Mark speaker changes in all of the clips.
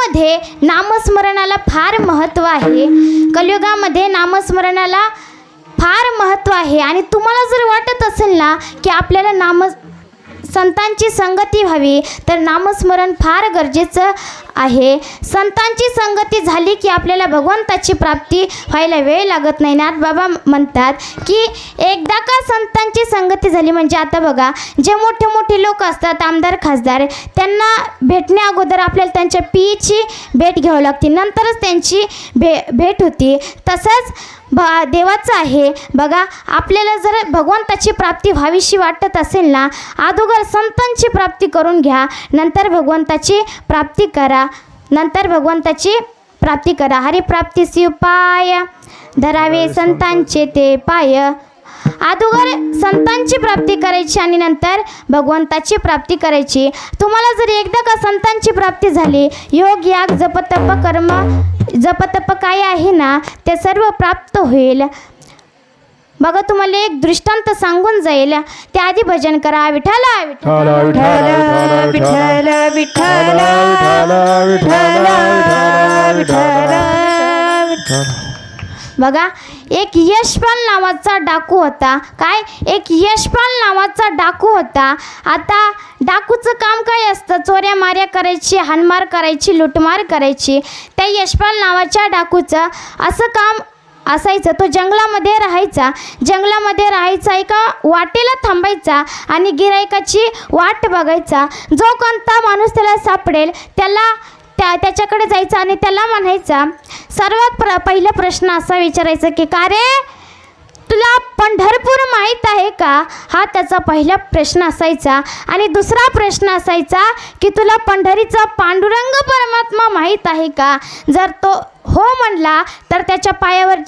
Speaker 1: कलियुगामध्ये नामस्मरणाला फार महत्त्व आहे. कलियुगामध्ये नामस्मरणाला फार महत्त्व आहे. आणि तुम्हाला जर वाटत असेल ना की आपल्याला नाम संतांची संगती व्हावी तर नामस्मरण फार गरजेचं आहे. संतांची संगती झाली की आपल्याला भगवंताची प्राप्ती व्हायला वेळ लागत नाही. नाथ बाबा म्हणतात की एकदा का संतांची संगती झाली म्हणजे आता बघा जे मोठे मोठे लोक असतात आमदार खासदार त्यांना भेटण्या अगोदर आपल्याला त्यांच्या पियेची भेट घ्यावी लागते. नंतरच त्यांची भे भेट होती. तसंच ब देवाचं आहे. बघा आपल्याला जर भगवंताची प्राप्ती व्हावीशी वाटत असेल ना अगोदर संतांची प्राप्ती करून घ्या. नंतर भगवंताची प्राप्ती करा. नंतर भगवंताची प्राप्ती करा. हरिप्राप्तीसी उपाय धरावे संतांचे ते पाय. अगोदर संतांची प्राप्ती करायची आणि नंतर भगवंताची प्राप्ती करायची. तुम्हाला जर एकदा का संतांची प्राप्ती झाली योग याग जपतप कर्म जपतप काय आहे ना ते सर्व प्राप्त होईल बघा तुम्हाला एक दृष्टांत सांगून जाईल त्याआधी भजन करा विठाला
Speaker 2: विठाला विठाला विठाला विठाला विठाला
Speaker 1: बघा एक यशपाल नावाचा डाकू होता. काय? एक यशपाल नावाचा डाकू होता. आता डाकूचं काम काय असतं? चोऱ्या माऱ्या करायची हानमार करायची लुटमार करायची. त्या यशपाल नावाच्या डाकूचं असं काम असायचं. तो जंगलामध्ये राहायचा. जंगलामध्ये राहायचा एका वाटेला थांबायचा आणि गिरायकाची वाट बघायचा. जो कोणता माणूस त्याला सापडेल त्याला त्या त्याच्याकडे जायचा आणि त्याला म्हणायचा सर्वात प्र पहिला प्रश्न असा विचारायचा की का रे? तुला पंढरपूर माहीत आहे का? हा त्याचा पहिला प्रश्न असायचा. आणि दुसरा प्रश्न असायचा की तुला पंढरीचा पांडुरंग परमात्मा माहीत आहे का? जर तो हो म्हणला तर त्याच्या पायावर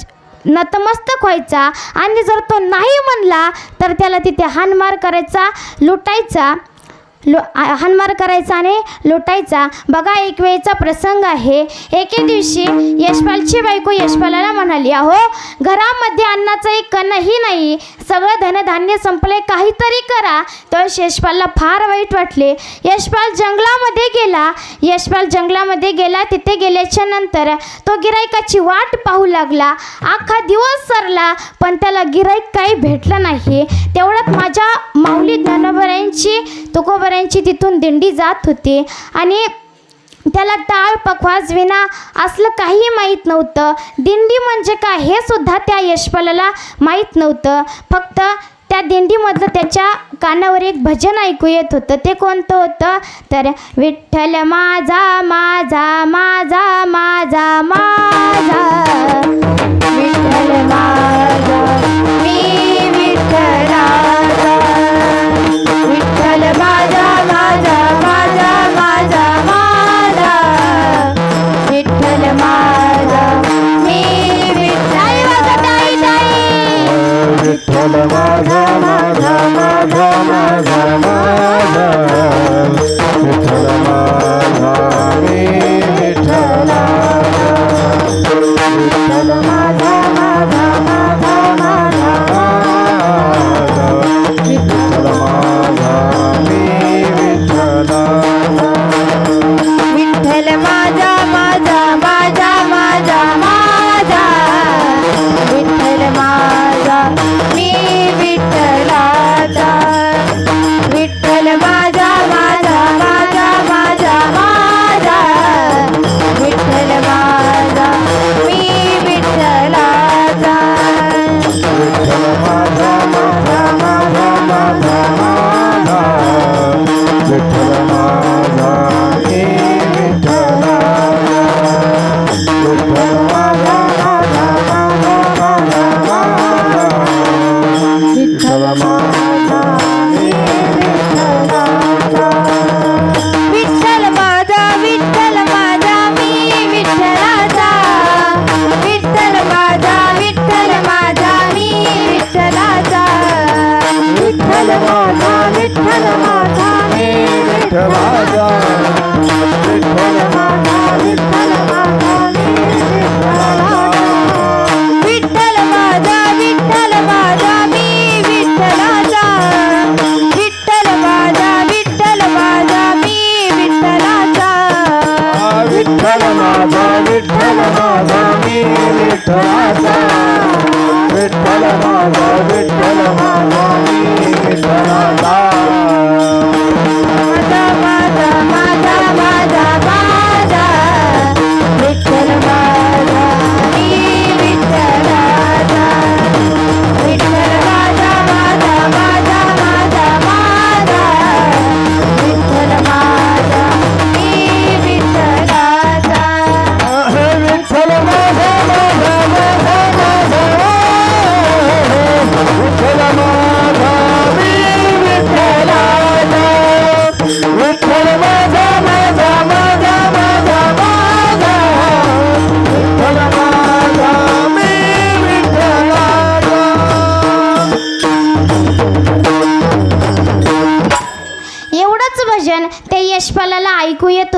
Speaker 1: नतमस्तक व्हायचा. आणि जर तो नाही म्हणला तर त्याला तिथे हानमार करायचा लुटायचा. लो हनमार हानमार करायचा आणि लुटायचा. बघा एक वेळचा प्रसंग आहे. एके दिवशी यशपालची बायको यशपालाला म्हणाली अहो घरामध्ये अन्नाचं एक कणही नाही. सगळं धनधान्य संपले काहीतरी करा. तर यशपालला फार वाईट वाटले. यशपाल जंगलामध्ये गेला. यशपाल जंगलामध्ये गेला. तिथे गेल्याच्यानंतर तो गिरायकाची वाट पाहू लागला. अख्खा दिवस सरला पण त्याला गिरायक काही भेटलं नाही. तेवढ्यात माझ्या माऊली ज्ञानोबऱ्यांची तुकोबऱ्यांची तिथून दिंडी जात होती आणि त्याला टाळ पखवाज विना असलं काही माहीत नव्हतं. दिंडी म्हणजे काय हे सुद्धा त्या यशपालाला माहीत नव्हतं. फक्त त्या दिंडीमधलं त्याच्या कानावर एक भजन ऐकू येत होतं. ते कोणतं होतं? तर विठ्ठल माझा माझा माझा माझा माझा.
Speaker 2: विठ्ठल माझा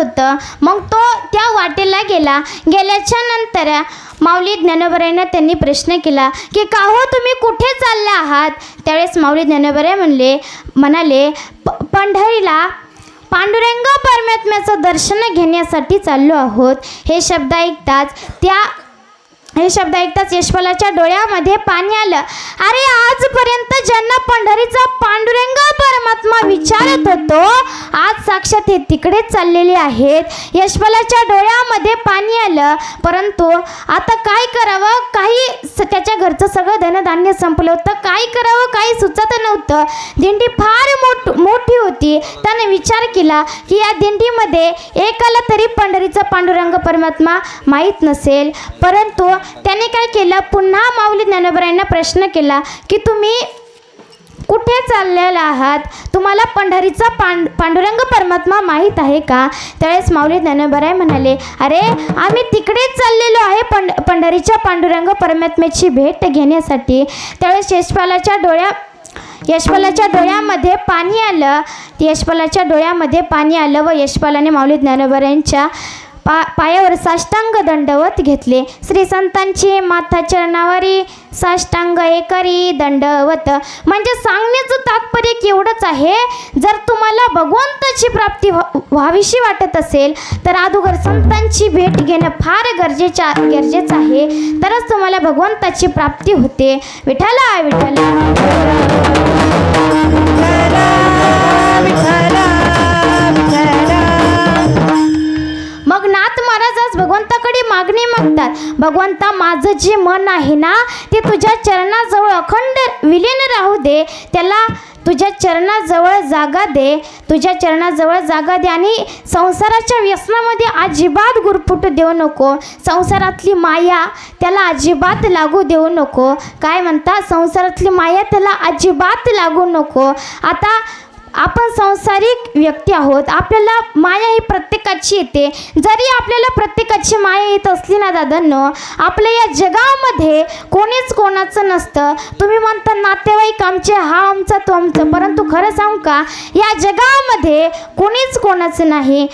Speaker 1: होतं. मग तो त्या वाटेला गेला. गेल्याच्यानंतर माऊली ज्ञानोबरायनं त्यांनी प्रश्न केला की का हो तुम्ही कुठे चालले आहात? त्यावेळेस माऊली ज्ञानोबराय म्हणले म्हणाले "प पंढरीला पांडुरंग परमात्म्याचं दर्शन घेण्यासाठी चाललो आहोत. हे शब्द ऐकताच त्या हे शब्द ऐकताच यशपालाच्या डोळ्यामध्ये पाणी आलं. अरे आजपर्यंत ज्यांना पंढरीचा पांडुरंग परमात्मा विचारत होतो आज साक्षात हे तिकडे चाललेले आहेत. यशपालाच्या डोळ्यामध्ये पाणी आलं. परंतु आता काय करावं? काही स- त्याच्या घरचं सगळं धनधान्य संपलं होतं. काय करावं? काही सुचत नव्हतं. दिंडी फार मोठ मोठी होती. त्याने विचार केला की या दिंडीमध्ये एकाला तरी पंढरीचा पांडुरंग परमात्मा माहीत नसेल. परंतु त्याने काय केलं? पुन्हा माऊली ज्ञानोबरायांना प्रश्न केला की तुम्ही कुठे चाललेला आहात? तुम्हाला पंढरीचा पांड पांडुरंग परमात्मा माहीत आहे का? त्यावेळेस माऊली ज्ञानोबराय म्हणाले अरे आम्ही तिकडेच चाललेलो आहे पंढ पंढरीच्या पांडुरंग परमात्म्याची भेट घेण्यासाठी. त्यावेळेस यशपालाच्या डोळ्या यशपालाच्या डोळ्यामध्ये पाणी आलं. यशपालाच्या डोळ्यामध्ये पाणी आलं व यशपालाने माऊली ज्ञानोबरायांच्या पा पायावर साष्टांग दंडवत घेतले. श्री संतांची माथा चरणावरी साष्टांग एकरी दंडवत. म्हणजे सांगण्याचं तात्पर्य केवढंच आहे जर तुम्हाला भगवंताची प्राप्ती व्हा व्हावीशी वाटत असेल तर अगोदर संतांची भेट घेणं फार गरजेच्या गरजेचं आहे. तरच तुम्हाला भगवंताची प्राप्ती होते. विठाला विठाला भगवंताकडे मागणी मागतात. भगवंता माझं जे मन आहे ना ते तुझ्या चरणाजवळ अखंड विलीन राहू दे. त्याला तुझ्या चरणाजवळ जागा दे. तुझ्या चरणाजवळ जागा दे आणि संसाराच्या व्यसनामध्ये अजिबात गुरफुट देऊ नको. संसारातली माया त्याला अजिबात लागू देऊ नको. काय म्हणता? संसारातली माया त्याला अजिबात लागू नको. आता आपण संसारिक व्यक्ती आहोत. आपल्याला माया ही प्रत्येकाची येते. जरी आपल्याला प्रत्येकाची माया येत असली ना दादांनो आपल्या या जगामध्ये कोणीच कोणाचं नसतं. तुम्ही म्हणता नातेवाईक आमचे हा आमचा तो आमचं. परंतु खरं सांगू का या जगामध्ये कोणीच कोणाचं नाही.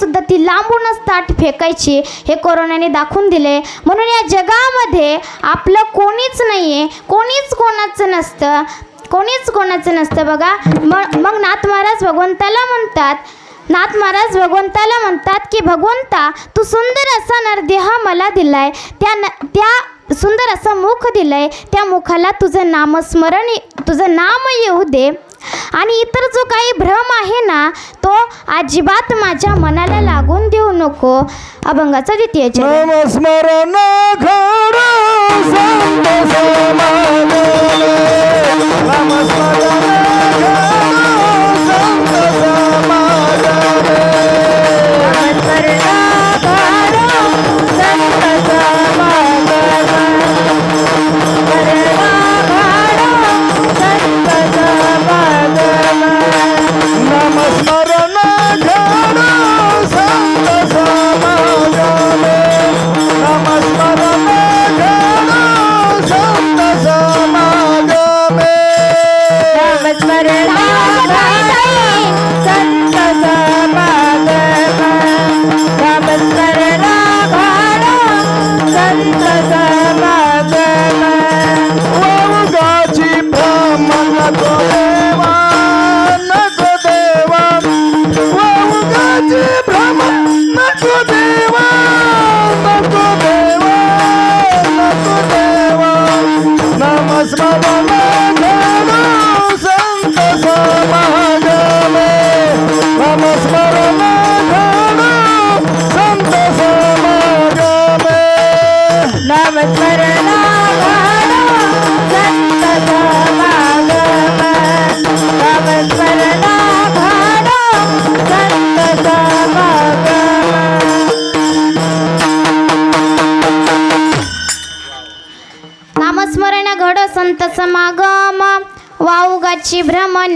Speaker 1: सुद्धा ती लांबूनच ताट फेकायची हे कोरोनाने दाखवून दिले. म्हणून या जगामध्ये आपलं कोणीच नाही आहे कोणीच कोणाचं नसतं कोणीच कोणाचं नसतं. बघा मग मग नाथ महाराज भगवंताला म्हणतात नाथ महाराज भगवंताला म्हणतात की भगवंता तू सुंदर असा नरदेह मला दिलाय. त्या न त्या सुंदर असं मुख दिलंय. त्या मुखाला तुझं नामस्मरण तुझं नाम येऊ दे. आणि इतर जो काही भ्रम आहे ना अजिबात माझ्या मनाला लागून देऊ नको. अभंगाचा द्वितीय चरण.
Speaker 3: नामस्मरण संत नामस्मरण संत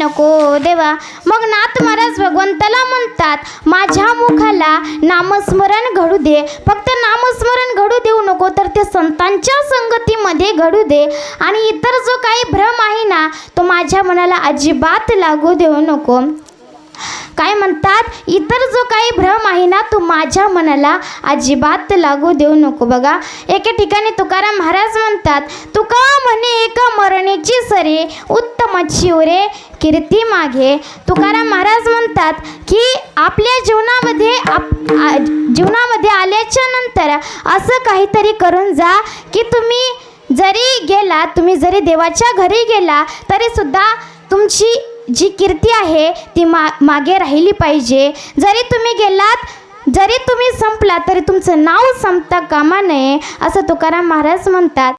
Speaker 3: नको देवा.
Speaker 1: मग नाथ महाराज भगवंताला म्हणतात माझ्या मुखाला नामस्मरण घडू दे. फक्त नामस्मरण घडू देऊ नको तर ते संतांच्या संगतीमध्ये घडू दे. आणि इतर जो काही भ्रम आहे ना तो माझ्या मनाला अजिबात लागू देऊ नको. काय म्हणतात? इतर जो काही भ्रम आहे ना तो माझ्या मनाला अजिबात लागू देऊ नको बघा. एके ठिकाणी तुकाराम महाराज म्हणतात तुका म्हणे एका मरणीची सरे उत्तमची उरे कीर्ती मागे. तुकाराम महाराज म्हणतात की आपल्या जीवनामध्ये आप जीवनामध्ये आल्याच्यानंतर असं काहीतरी करून जा की तुम्ही जरी गेला तुम्ही जरी देवाच्या घरी गेला तरीसुद्धा तुमची जी कीर्ती आहे ती मा मागे राहिली पाहिजे. जरी तुम्ही गेलात जरी तुम्ही संपला तरी तुमचं नाव संपता कामा नये असं तुकाराम महाराज म्हणतात.